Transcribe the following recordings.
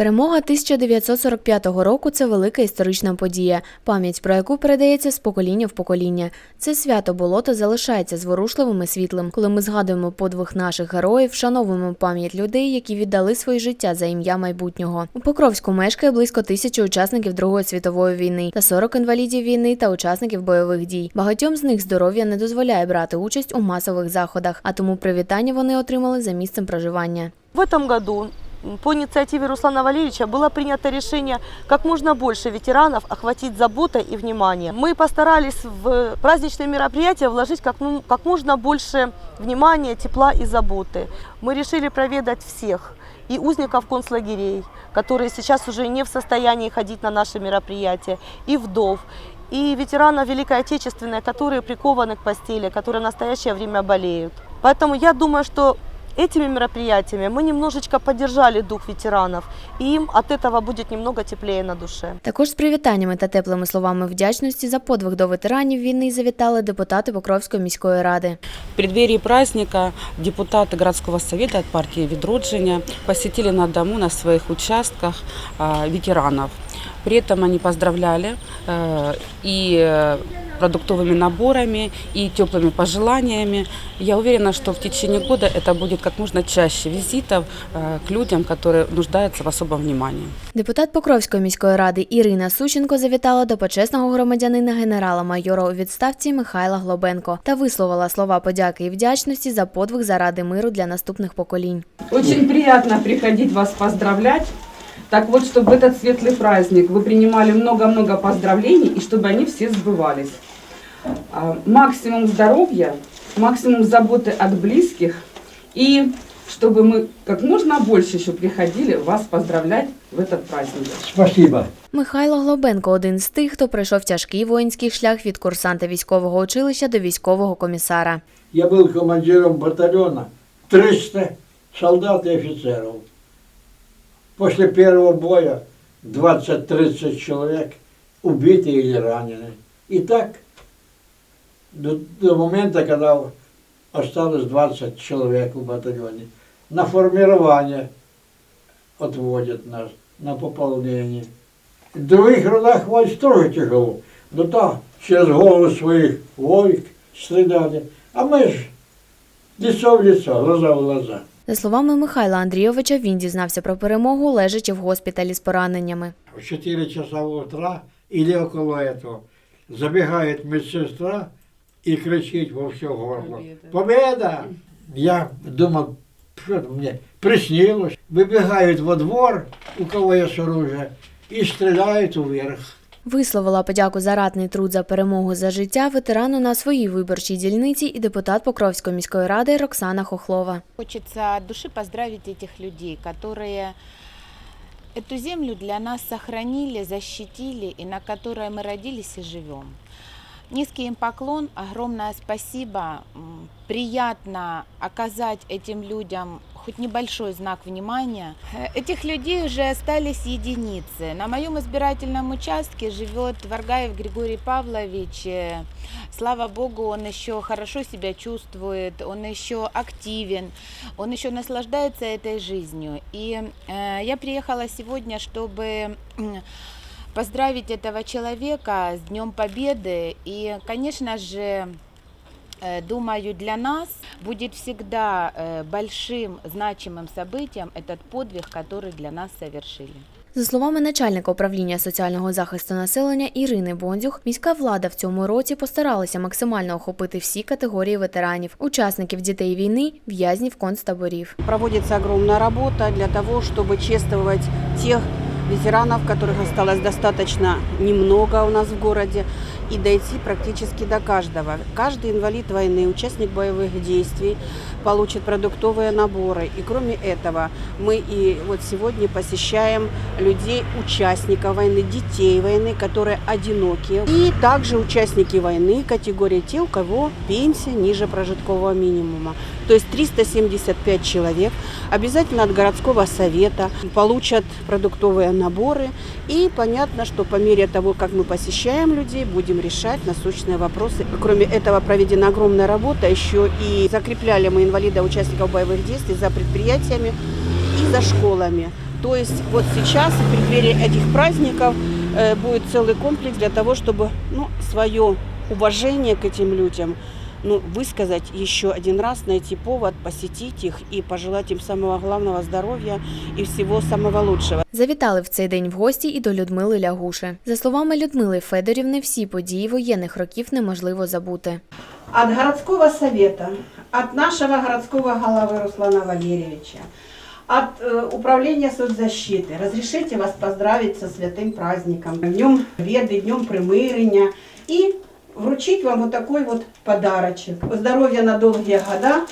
Перемога 1945 року це велика історична подія, пам'ять про яку передається з покоління в покоління. Це свято болото залишається зворушливим і світлим, коли ми згадуємо подвиг наших героїв, вшановуємо пам'ять людей, які віддали своє життя за ім'я майбутнього. У Покровську мешкає близько тисячі учасників Другої світової війни та 40 інвалідів війни та учасників бойових дій. Багатьом з них здоров'я не дозволяє брати участь у масових заходах, а тому привітання вони отримали за місцем проживання. В этом году по инициативе Руслана Валерьевича было принято решение как можно больше ветеранов охватить заботой и вниманием. Мы постарались в праздничные мероприятия вложить как, ну, как можно больше внимания, тепла и заботы. Мы решили проведать всех и узников концлагерей, которые сейчас уже не в состоянии ходить на наши мероприятия, и вдов, и ветеранов Великой Отечественной, которые прикованы к постели, которые в настоящее время болеют. Поэтому я думаю, что этими мероприятиями мы немножечко поддержали дух ветеранов, и им от этого будет немного теплее на душе. Також з привітаннями та теплими словами вдячності за подвиг до ветеранів війни завітали депутати Покровської міської ради. В преддверии праздника депутаты городского совета от партии «Відродження» посетили на дому на своих участках а, ветеранов. При этом они поздравляли э, и э, продуктовыми наборами, и теплыми пожеланиями. Я уверена, что в течение года это будет как можно чаще визитов э, к людям, которые нуждаются в особом внимании. Депутат Покровської міської ради Ірина Сущенко завітала до почесного громадянина генерала-майора у відставці Михайла Глобенко та висловила слова подяки і вдячності за подвиг заради миру для наступних поколінь. Очень приятно приходить вас поздравлять. Так вот, чтобы в этот светлый праздник вы принимали много-много поздравлений и чтобы они все сбывались. А, Максимум здоровья, максимум заботы от близких и чтобы мы как можно больше еще приходили вас поздравлять в этот праздник. Спасибо. Михайло Глобенко один з тих, хто пройшов тяжкий воїнський шлях від курсанта військового училища до військового комісара. Я был командиром батальона. 300 солдат и офицеров. После первого боя 20-30 человек убиты или ранены. И так до, до момента, когда осталось 20 человек в батальоне. На формирование отводят нас, на пополнение. В других родах войск тоже тяжело. Ну да, через голову своих войск стреляли. А мы ж лицо в лицо, глаза в глаза. За словами Михайла Андрійовича, він дізнався про перемогу, лежачи в госпіталі з пораненнями. В 4 часа утра или около этого забегает медсестра и кричит во все горло. Победа! Я думал, что это мне приснилось. Выбегают во двор, у кого есть оружие, и стреляют вверх. Висловила подяку за ратний труд за перемогу за життя ветерану на своїй виборчій дільниці і депутат Покровської міської ради Роксана Хохлова. Хочется от души поздравить этих людей, которые эту землю для нас сохранили, защитили и на которой мы родились и живем. Низкий им поклон, огромное спасибо. Приятно оказать этим людям хоть небольшой знак внимания. Э, Этих людей уже остались единицы. На моем избирательном участке живет Варгаев Григорий Павлович. Э, Слава Богу, он еще хорошо себя чувствует, он еще активен, он еще наслаждается этой жизнью. И э, я приехала сегодня, чтобы поздравить этого человека с Днем Победы. И, конечно же, э, думаю, для нас будет всегда э, большим, значимым событием этот подвиг, который для нас совершили. За словами начальника управління соціального захисту населення Ірини Бондюх, міська влада в цьому році постаралася максимально охопити всі категорії ветеранів, учасників дітей війни, в'язнів концтаборів. Проводится огромная работа для того, чтобы чествовать тех ветеранов, которых осталось достаточно немного у нас в городе, и дойти практически до каждого. Каждый инвалид войны, участник боевых действий получит продуктовые наборы. И кроме этого, мы и вот сегодня посещаем людей, участников войны, детей войны, которые одинокие. И также участники войны, категории те, у кого пенсия ниже прожиткового минимума. То есть 375 человек обязательно от городского совета получат продуктовые наборы. И понятно, что по мере того, как мы посещаем людей, будем решать насущные вопросы. Кроме этого проведена огромная работа, еще и закрепляли мы инвалида участников боевых действий за предприятиями и за школами. То есть вот сейчас, в преддверии этих праздников, э, будет целый комплекс для того, чтобы ну, свое уважение к этим людям ну, высказать еще один раз, найти повод, посетить их и пожелать им самого главного здоровья и всего самого лучшего. Завітали в цей день в гості і до Людмили Лягуши. За словами Людмили Федорівни, всі події воєнних років неможливо забути. От городского совета, от нашего городского головы Руслана Валерьевича, от э, управления соцзащиты разрешите вас поздравить со святым праздником, Днем Веды, Днем Примирения и Вручить вам вот такой вот подарочек. Здоровья на долгие года,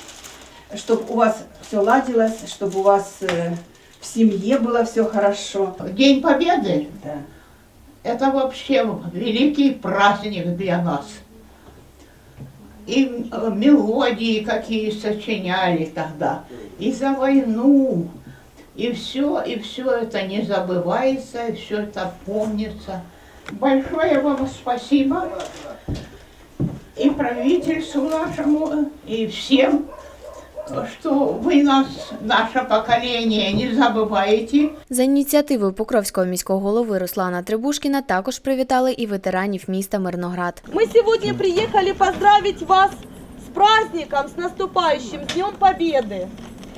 чтобы у вас все ладилось, чтобы у вас э, в семье было все хорошо. День Победы Да. – это вообще великий праздник для нас. И э, мелодии какие сочиняли тогда, и за войну, и все, и все это не забывается, и все это помнится. Большое вам спасибо и правительству нашему, и всем, что вы нас, наше поколение, не забываете. За ініціативою Покровського міського голови Руслана Трибушкіна також привітали і ветеранів міста Мирноград. Мы сегодня приехали поздравить вас с праздником, с наступающим, с Днем Победы.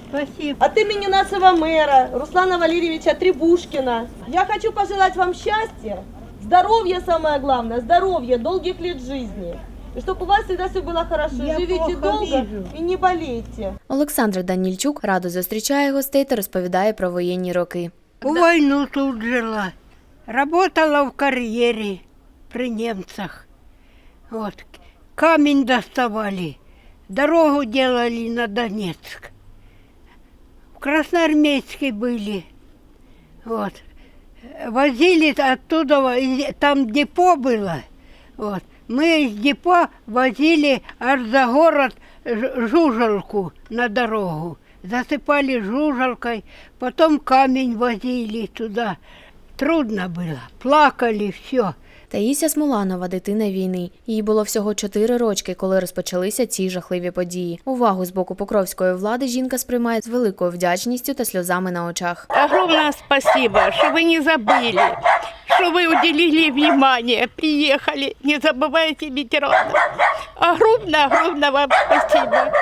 Спасибо. От имени нашего мэра Руслана Валерьевича Требушкина я хочу пожелать вам счастья, здоровья самое главное, здоровья, долгих лет жизни. И чтобы у вас всегда все было хорошо. Я Живите плохо долго вижу. и не болейте. Олександр Данільчук радо зустрічає гостей та розповідає про воєнні роки. У войну тут жила. Работала в карьере при немцах. Вот. Камень доставали. Дорогу делали на Донецк. В Красноармейске были. Вот. Возили оттуда, из- там депо было. Вот. Мы из депо возили аж за город ж- жужелку на дорогу. Засыпали жужелкой, потом камень возили туда. Трудно было, плакали, все. Таїся Смоланова, дитина війни. Їй було всього 4 рочки, коли розпочалися ці жахливі події. Увагу з боку покровської влади жінка сприймає з великою вдячністю та сльозами на очах. Огромное спасибо, что вы не забыли, что вы уделили внимание, приехали, не забывайте ветеранов. Огромное-огромное вам спасибо.